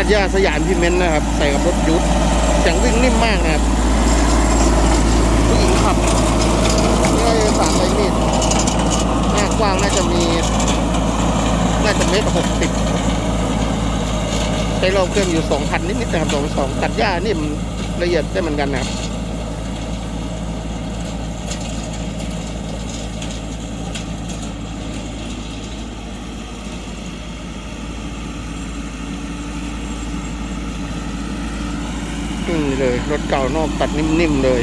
ตัดหญ้าสยามพิเมนนะครับ ใส่กับรถยุทธเสียงวิ่งนิ่มมากนะครับผู้หญิงขับนี่ก็จะสามใบมีดหน้ากว้างน่าจะมี น่าจะเมตรหกสิบใช้รอบเครื่องอยู่สองพันนิดๆนะครับสองสองตัดหญ้านิ่มละเอียดได้เหมือนกันนะครับ นี่เลย รถเก่านอกตัดนิ่มๆเลย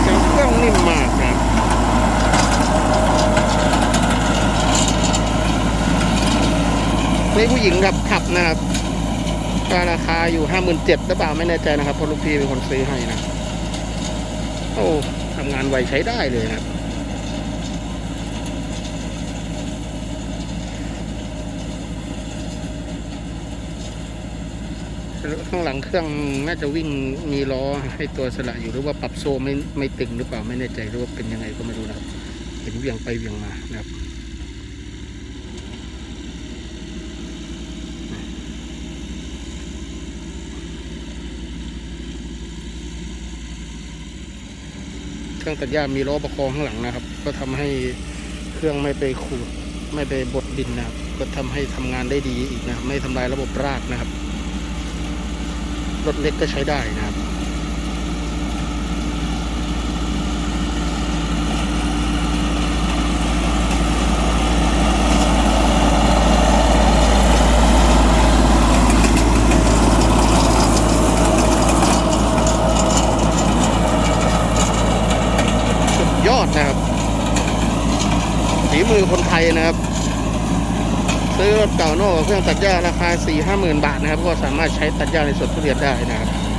เสียงเครื่องนิ่มมากครับไม่ผู้หญิงครับขับนะครับราคาอยู่ห้าหมื่นเจ็ดหรือเปล่าไม่แน่ใจนะครับเพราะลูกพี่เป็นคนซื้อให้นะ โอ้ทำงานไวใช้ได้เลยนะครับ ข้างหลังเครื่องน่าจะวิ่งมีล้อให้ตัวสละอยู่หรือว่าปรับโซ่ไม่ไม่ตึงหรือเปล่าไม่แน่ใจหรือว่าเป็นยังไงก็ไม่รู้นะครับเห็นเวียงไปเวียงมานะครับเครื่องตัดหญ้ามีล้อประคองข้างหลังนะครับ ก็ทำให้เครื่องไม่ไปขูดไม่ไปบดดินนะครับ ก็ทำให้ทำงานได้ดีอีกนะครับไม่ทำลายระบบรากนะครับ รถเล็กก็ใช้ได้นะครับยอดนะครับฝีมือคนไทยนะครับ ซื้อรถเก่านอกกับเครื่องตัดหญ้าราคา4ี่ห้าหมื่นบาทนะครับ ก็สามารถใช้ตัดหญ้าในสวนทุเรียนได้นะครับ